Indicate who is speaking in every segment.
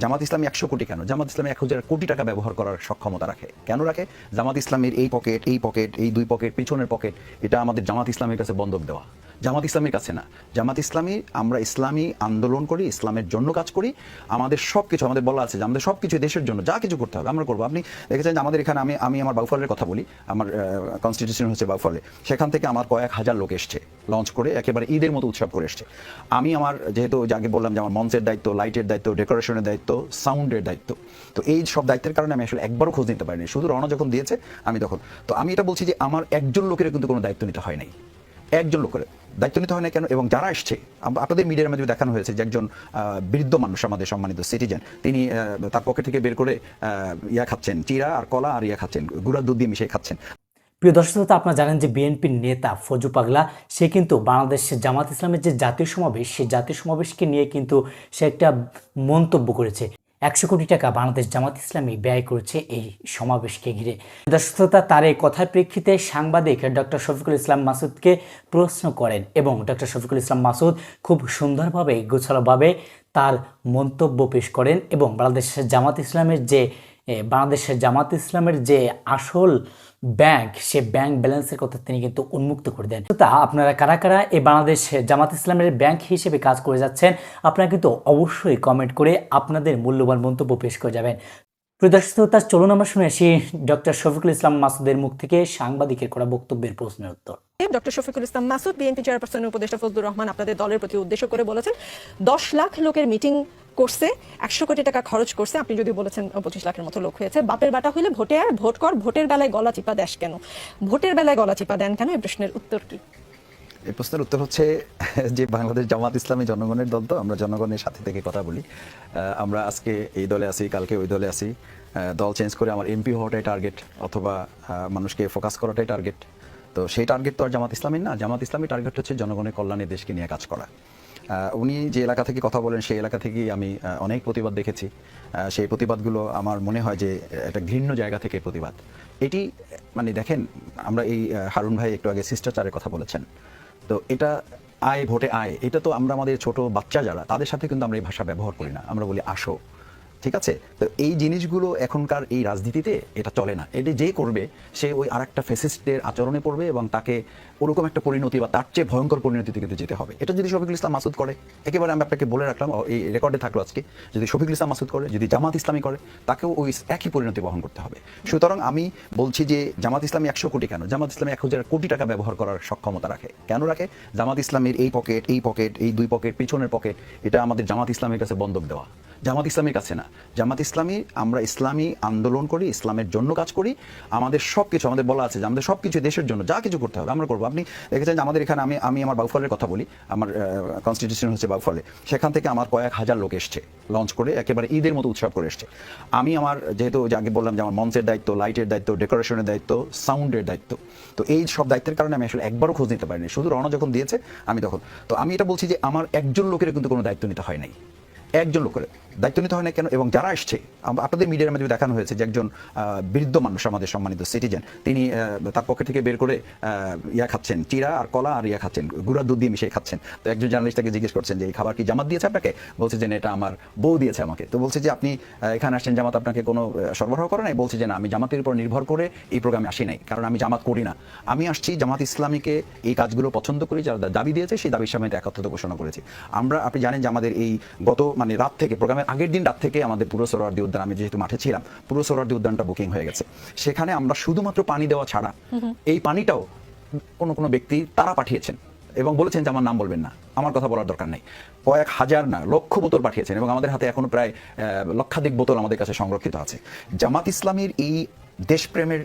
Speaker 1: জামাত ইসলামী একশো কোটি কেন? জামাত ইসলামী এক হাজার কোটি টাকা ব্যবহার করার সক্ষমতা রাখে। কেন রাখে? জামাত ইসলামের এই পকেট এই পকেট এই দুই পকেট পিছনের পকেট এটা আমাদের জামাত ইসলামের কাছে বন্ধক দেওয়া। জামাত ইসলামের কাছে না। জামাত ইসলামী, আমরা ইসলামী আন্দোলন করি, ইসলামের জন্য কাজ করি, আমাদের সব কিছু আমাদের বলা আছে যে আমাদের সব কিছু দেশের জন্য, যা কিছু করতে হবে, আমরা করব। আপনি দেখেছেন যে আমাদের এখানে আমি আমি আমার বাউফলের কথা বলি, আমার কনস্টিটিউশন হচ্ছে বাউফলে। সেখান থেকে আমার কয়েক হাজার লোক এসছে লঞ্চ করে একেবারে ঈদের মতো উৎসব করে এসছে। আমি আমার, যেহেতু আগে বললাম যে আমার মঞ্চের দায়িত্ব লাইটের দায়িত্ব ডেকোরেশনের দায়িত্ব সাউন্ডের দায়িত্ব, তো এই সব দায়িত্বের কারণে আমি আসলে একবারও খোঁজ নিতে পারিনি। শুধু রওনা যখন দিয়েছে, আমি তখন, তো আমি এটা বলছি যে আমার একজন লোকের কিন্তু কোনো দায়িত্ব নিতে হয় নাই। একজন লোকের দায়িত্ব নিতে হয় না কেন? এবং যারা এসছে আপনাদের মিডিয়ার মাধ্যমে দেখানো হয়েছে যে একজন বৃদ্ধ মানুষ আমাদের সম্মানিত সিটিজেন তিনি তার পকেট থেকে বের করে ইয়া খাচ্ছেন চিরা আর কলা আর ইয়া খাচ্ছেন গুড়ার দুধ দিয়ে মিশিয়ে খাচ্ছেন।
Speaker 2: প্রিয় দর্শক শ্রোতা, আপনারা জানেন যে বিএনপির নেতা ফজু পাগলা সে কিন্তু বাংলাদেশের জামাত ইসলামের যে জাতীয় সমাবেশ সেই জাতীয় সমাবেশকে নিয়ে কিন্তু সে একটা মন্তব্য করেছে। একশো কোটি টাকা বাংলাদেশ জামাত ইসলামী ব্যয় করেছে এই সমাবেশকে ঘিরে। দর্শকতা তার এই কথার প্রেক্ষিতে সাংবাদিক ডক্টর শফিকুল ইসলাম মাসুদকে প্রশ্ন করেন এবং ডক্টর শফিকুল ইসলাম মাসুদ খুব সুন্দরভাবে, গোছালোভাবে তার মন্তব্য পেশ করেন এবং বাংলাদেশের জামাত ইসলামের যে বাংলাদেশের জামাত ইসলামের যে আসল ব্যাংক, সে ব্যাংক ব্যালেন্সের কথা তিনি কিন্তু উন্মুক্ত করে দেন। তো আপনারা কারা কারা এই বাংলাদেশ জামাত ইসলামের ব্যাংক হিসেবে কাজ করে যাচ্ছেন, আপনারা কিন্তু অবশ্যই কমেন্ট করে আপনাদের মূল্যবান মন্তব্য পেশ করে যাবেন। প্রদর্শিত চলুন আমরা শুনে আসি ডক্টর শফিকুল ইসলাম মাসুদের মুখ থেকে সাংবাদিকের করা বক্তব্যের প্রশ্নের উত্তর।
Speaker 3: ডক্টর শফিকুল ইসলাম মাসুদ, বিএনপি চেয়ারপারসনের উপদেষ্টা ফজলুর রহমান আপনাদের দলের প্রতি উদ্দেশ্য করে বলেছেন, দশ লাখ লোকের মিটিং করছে, একশো কোটি টাকা খরচ করছে, আপনি যদি বলেছেন পঁচিশ লাখের মতো লোক হয়েছে, বাপের বাটা হইলে ভোটে আর ভোট কর, ভোটের বেলায় গলা চিপা দেশ কেন? ভোটের বেলায় গলা চিপা দেন কেন? এই প্রশ্নের উত্তর কি?
Speaker 1: এই প্রশ্নের উত্তর হচ্ছে যে বাংলাদেশ জামাত ইসলামী জনগণের দল তো, আমরা জনগণের সাথে থেকে কথা বলি। আমরা আজকে এই দলে আছি, কালকে ওই দলে আছি। দল চেঞ্জ করে আমার এমপি হওয়াটাই টার্গেট অথবা মানুষকে ফোকাস করাটাই টার্গেট তো সেই টার্গেট তো আর জামাত ইসলামীর না। জামাত ইসলামী টার্গেট হচ্ছে জনগণের কল্যাণে দেশকে নিয়ে কাজ করা। উনি যে এলাকা থেকে কথা বলেন, সেই এলাকা থেকেই আমি অনেক প্রতিবাদ দেখেছি। সেই প্রতিবাদগুলো আমার মনে হয় যে, একটা ঘৃণ্য জায়গা থেকে প্রতিবাদ। এটি মানে দেখেন, আমরা এই হারুন ভাই একটু আগে শিষ্টাচারের কথা বলেছেন। তো এটা আয়, ভোটে আয়। এটা তো আমরা আমাদের ছোট বাচ্চা যারা, তাদের সাথে কিন্তু আমরা এই ভাষা ব্যবহার করি না। আমরা বলি আসো। ঠিক আছে? তো এই জিনিসগুলো এখনকার এই রাজনীতিতে এটা চলে না। এটি যে করবে, সে ওই আর একটা ফেসিস্টের আচরণে পড়বে এবং তাকে ওরকম একটা পরিণতি বা তার চেয়ে ভয়ঙ্কর পরিণতিতে কিন্তু যেতে হবে। এটা যদি শফিকুল ইসলাম মাসুদ করে, একেবারে আমি আপনাকে বলে রাখলাম এই রেকর্ডে থাকল আজকে, যদি শফিকুল ইসলাম মাসুদ করে, যদি জামাত ইসলামী করে, তাকেও ওই একই পরিণতি বহন করতে হবে। সুতরাং আমি বলছি যে জামাত ইসলামী একশো কোটি কেন? জামাত ইসলামী এক হাজার কোটি টাকা ব্যবহার করার সক্ষমতা রাখে। কেন রাখে? জামাত ইসলামের এই পকেট এই পকেট এই দুই পকেট পিছনের পকেট এটা আমাদের জামাত ইসলামের কাছে বন্ধক দেওয়া। জামাত ইসলামের কাছে না। জামাত ইসলামী, আমরা ইসলামী আন্দোলন করি, ইসলামের জন্য কাজ করি। আমাদের সব কিছু আমাদের বলা আছে যে আমাদের সব কিছু দেশের জন্য, যা কিছু করতে হবে, আমরা করব। আপনি দেখেছেন যে আমাদের এখানে আমি আমি আমার বাউফলের কথা বলি, আমার কনস্টিটিউশন হচ্ছে বাউফলে। সেখান থেকে আমার কয়েক হাজার লোক এসছে লঞ্চ করে একেবারে ঈদের মতো উৎসব করে এসছে। আমি আমার, যেহেতু আগে বললাম যে আমার মঞ্চের দায়িত্ব লাইটের দায়িত্ব ডেকোরেশনের দায়িত্ব সাউন্ডের দায়িত্ব, তো এই সব দায়িত্বের কারণে আমি আসলে একবারও খোঁজ নিতে পারিনি। শুধু রওনা যখন দিয়েছে, আমি তখন। তো আমি এটা বলছি যে আমার একজন লোকের কিন্তু কোনো দায়িত্ব নিতে হয় নাই। একজন লোকের দায়িত্ব নিতে হয় না কেন? এবং যারা এসছে আপনাদের মিডিয়ার মাধ্যমে দেখানো হয়েছে যে একজন বৃদ্ধ মানুষ, আমাদের সম্মানিত সিটিজেন তিনি তার পকেট থেকে বের করে ইয়া খাচ্ছেন, চিরা আর কলা আর ইয়া খাচ্ছেন গুড়ার দুধ দিয়ে মিশিয়ে খাচ্ছেন। তো একজন জার্নালিস্ট তাকে জিজ্ঞেস করছেন যে, এই খাবার কি জামাত দিয়েছে আপনাকে? বলছে যে এটা আমার বউ দিয়েছে আমাকে। তো বলছে যে, আপনি এখানে আসছেন, জামাত আপনাকে কোনো সরবরাহ করে নাই? বলছে যে, না, আমি জামাতের উপর নির্ভর করে এই প্রোগ্রামে আসি নাই, কারণ আমি জামাত করি না। আমি আসছি জামাত ইসলামীকে এই কাজগুলো পছন্দ করি, যারা দাবি দিয়েছে, সেই দাবির সামনে একাত্মতা ঘোষণা করেছি। আমরা, আপনি জানেন যে, আমাদের এই গত মানে রাত থেকে প্রোগ্রামের আগের দিন রাত থেকে আমাদের পুরো সোহরাওয়ার্দী উদ্যান আমি যেহেতু মাঠে ছিলাম পুরো সোহরাওয়ার্দী উদ্যানটা বুকিং হয়ে গেছে। সেখানে আমরা শুধুমাত্র পানি দেওয়া ছাড়া এই পানিটাও কোনো কোনো ব্যক্তি তারা পাঠিয়েছেন এবং বলেছেন যে আমার নাম বলবেন না। আমার কথা বলার দরকার নেই। কয়েক হাজার না লক্ষ বোতল পাঠিয়েছেন এবং আমাদের হাতে এখনও প্রায় লক্ষাধিক বোতল আমাদের কাছে সংরক্ষিত আছে। জামাত ইসলামের এই দেশপ্রেমের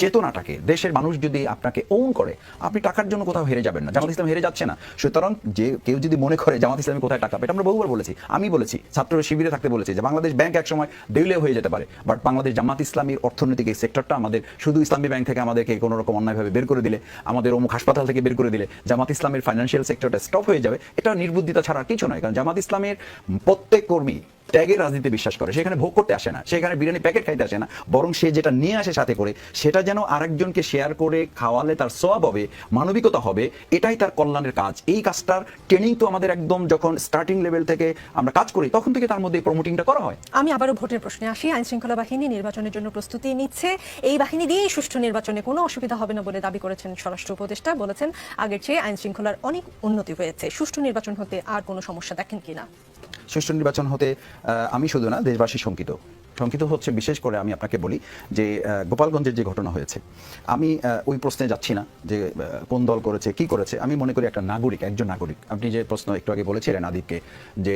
Speaker 1: চেতনাটাকে, দেশের মানুষ যদি আপনাকে ওন করে, আপনি টাকার জন্য কোথাও হেরে যাবেন না, জামাত ইসলাম হেরে যাচ্ছে না। সুতরাং যে কেউ যদি মনে করে জামাত ইসলামী কোথায় টাকা পাবে আমরা বহুবার বলেছি, আমি বলেছি, ছাত্র শিবিরে থাকতে বলেছি যে বাংলাদেশ ব্যাংক একসময় দেউলে হয়ে যেতে পারে, বাট বাংলাদেশ জামাত ইসলামীর অর্থনৈতিক এই সেক্টরটা আমাদের শুধু ইসলামী ব্যাংক থেকে আমাদেরকে কোনো রকম অন্যায়ভাবে বের করে দিলে, আমাদের অমুক হাসপাতাল থেকে বের করে দিলে জামাত ইসলামের ফাইন্যান্সিয়াল সেক্টরটা স্টপ হয়ে যাবে, এটা নির্বুদ্ধিতা ছাড়া কিছু নয়। কারণ জামাত ইসলামের প্রত্যেক কর্মী ত্যাগের রাজনীতি বিশ্বাস করে। সেখানে ভোগ করতে আসে না। সেখানে বিরিয়ানি প্যাকেট খাইতে আসে না। বরং সে যেটা নিয়ে আসে সাথে করে, সেটা যেন আরেকজনকে শেয়ার করে, খাওয়ালে তার সব হবে, মানবিকতা হবে, এটাই তার কল্যাণের কাজ। এই কাজটার ট্রেনিং তো আমাদের একদম যখন স্টার্টিং লেভেল থেকে আমরা কাজ করি, তখন থেকে তার মধ্যে প্রমোটিংটা করা হয়।
Speaker 3: আমি আবারও ভোটের প্রশ্নে আসি। আইন শৃঙ্খলা বাহিনী নির্বাচনের জন্য প্রস্তুতি নিচ্ছে। এই বাহিনী দিয়েই সুষ্ঠু নির্বাচনে কোনো অসুবিধা হবে না বলে দাবি করেছেন স্বরাষ্ট্র উপদেষ্টা। বলেছেন, আগের চেয়ে আইন শৃঙ্খলার অনেক উন্নতি হয়েছে। সুষ্ঠু নির্বাচন হতে আর কোনো সমস্যা দেখেন কিনা?
Speaker 1: সুষ্ঠু নির্বাচন হতে আমি শুধু না দেশবাসী শঙ্কিত। শঙ্কিত হচ্ছে, বিশেষ করে আমি আপনাকে বলি যে গোপালগঞ্জের যে ঘটনা হয়েছে, আমি ওই প্রশ্নে যাচ্ছি না যে কোন দল করেছে, কি করেছে। আমি মনে করি একটা নাগরিক, একজন নাগরিক। আপনি যে প্রশ্ন একটু আগে বলেছিলেন আদিবকে যে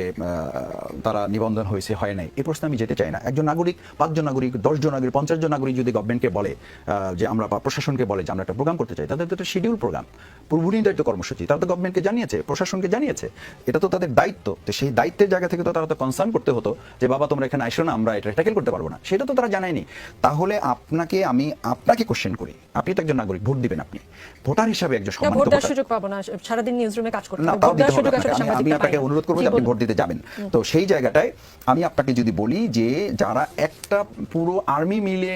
Speaker 1: তারা নিবন্ধন হয়েছে, হয় নাই এই প্রশ্নে আমি যেতে চাই না। একজন নাগরিক, পাঁচজন নাগরিক, দশজন নাগরিক পঞ্চাশ জন নাগরিক যদি গভর্নমেন্টকে বলে যে আমরা বা প্রশাসনকে বলে যে আমরা একটা প্রোগ্রাম করতে চাই, তাদের তো একটা শিডিউল প্রোগ্রাম পূর্ব নির্ধারিত কর্মসূচি, তারা তো গভর্নমেন্টকে জানিয়েছে, প্রশাসনকে জানিয়েছে। এটা তো তাদের দায়িত্ব। তো সেই দায়িত্বের জায়গা থেকে তো তারা তো কনসার্ন করতে হতো যে, বাবা তোমরা এখানে আসো না, আমরা এটা ট্যাকেল করতে পারব না। সেটা তো তারা জানায়নি। তাহলে আপনাকে আমি আপনাকে কোশ্চেন করি। আপনি তো একজন নাগরিক ভোট দিবেন আপনি। ভোটার হিসাবে একজন সম্মানিত ভোটার।
Speaker 3: সুযোগ পাবো না। সারাদিন নিউজ রুমে কাজ করতে
Speaker 1: না
Speaker 3: হবে।
Speaker 1: তাও
Speaker 3: ভোট
Speaker 1: দিতে
Speaker 3: দেওয়ার
Speaker 1: হবে
Speaker 3: সুযোগ
Speaker 1: আমি আপনাকে অনুরোধ করব যে আপনি ভোট দিতে যাবেন। তো সেই জায়গাটায় আমি আপনাকে যদি বলি যে যারা একটা পুরো আর্মি মিলে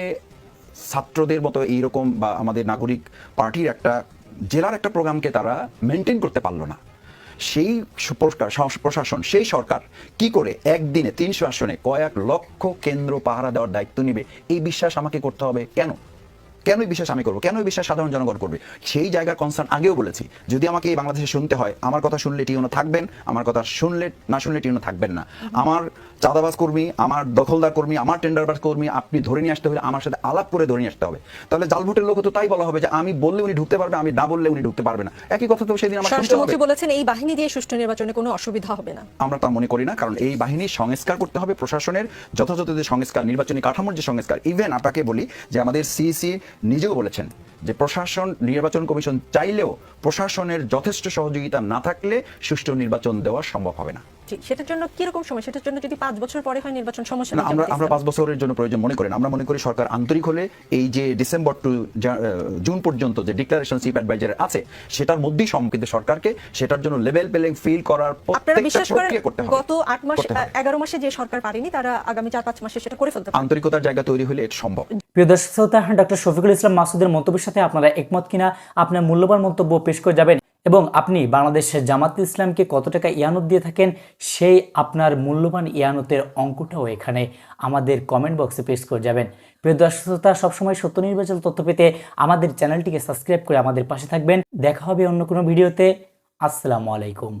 Speaker 1: ছাত্রদের মতো এইরকম বা আমাদের নাগরিক পার্টির একটা জেলার একটা প্রোগ্রামকে তারা মেনটেন করতে পারল না সেই প্রশাসন, সেই সরকার কি করে একদিনে তিনশো আসনে কয়েক লক্ষ কেন্দ্র পাহারা দেওয়ার দায়িত্ব নিবে? এই বিশ্বাস আমাকে করতে হবে। কেন? কেন এই বিশ্বাস আমি করব? কেন এই বিশ্বাস সাধারণ জনগণ করবে? সেই জায়গার কনসার্ন আগেও বলেছি। যদি আমাকে এই বাংলাদেশে শুনতে হয় আমার কথা শুনলে টিউনো থাকবেন আমার কথা শুনলে না শুনলে টিউনো থাকবেন না। আমার চাঁদাবাজ কর্মী আমার দখলদার কর্মী আমার টেন্ডারবাজ কর্মী আপনি ধরে নিয়ে আসতে হলে আমার সাথে আলাপ করে ধরে নিয়ে আসতে হবে। তাহলে জাল ভোটের লোক তো তাই বলা হবে যে আমি বললে উনি ঢুকতে পারবে আমি না বললে উনি ঢুকতে পারবে না। একই কথা তো সেদিন আমার
Speaker 3: স্বরাষ্ট্রমন্ত্রী বলেছেন এই বাহিনী দিয়ে সুষ্ঠু নির্বাচনে কোনো অসুবিধা হবে না।
Speaker 1: আমরা তা মনে করি না কারণ এই বাহিনীর সংস্কার করতে হবে প্রশাসনের যথাযথ যে সংস্কার নির্বাচনী কাঠামোর যে সংস্কার ইভেন আপনাকে বলি যে আমাদের সিইসি নিজেও বলেছেন যে প্রশাসন, নির্বাচন কমিশন চাইলেও প্রশাসনের যথেষ্ট সহযোগিতা না থাকলে সুষ্ঠু নির্বাচন দেওয়া সম্ভব হবে না।
Speaker 3: জি, সেটার জন্য কীরকম সময়? সেটার জন্য যদি পাঁচ বছর পরে হয় নির্বাচন সমস্যা
Speaker 1: না আমরা আমরা। পাঁচ বছরের জন্য প্রয়োজন মনে করি না। আমরা মনে করি সরকার আন্তরিক হলে এই যে ডিসেম্বর টু জুন পর্যন্ত যে ডিক্লারেশন চিফ অ্যাডভাইজার আছে সেটার মধ্যেই সম্মুখিত সরকারকে সেটার জন্য লেভেল প্লেইং ফিল করার
Speaker 3: আপনারা
Speaker 1: প্রত্যেকটা
Speaker 3: বিশ্বাস করেন
Speaker 1: প্রক্রিয়া করতে হবে।
Speaker 3: গত আট মাস
Speaker 1: করতে হবে।
Speaker 3: এগারো মাসে যে সরকার পারেনি তারা আগামী চার পাঁচ মাসে সেটা করে ফেলতে পারে?
Speaker 1: আন্তরিকতার জায়গা তৈরি হলে এটা সম্ভব।
Speaker 2: প্রিয় দর্শক শ্রোতা ডক্টর শফিকুল ইসলাম মাসুদের মন্তব্যের সাথে আপনারা একমত কিনা আপনার মূল্যবান মন্তব্য পেশ করে যাবেন এবং আপনি বাংলাদেশের জামাত ইসলামকে কত টাকা ইয়ানত দিয়ে থাকেন, সেই আপনার মূল্যবান ইয়ানতের অঙ্কটাও এখানে আমাদের কমেন্ট বক্সে পেশ করে যাবেন। প্রিয় দর্শকতা সবসময় সত্য নির্বাচন তথ্য পেতে আমাদের চ্যানেলটিকে সাবস্ক্রাইব করে আমাদের পাশে থাকবেন। দেখা হবে অন্য কোনো ভিডিওতে আসসালামু আলাইকুম।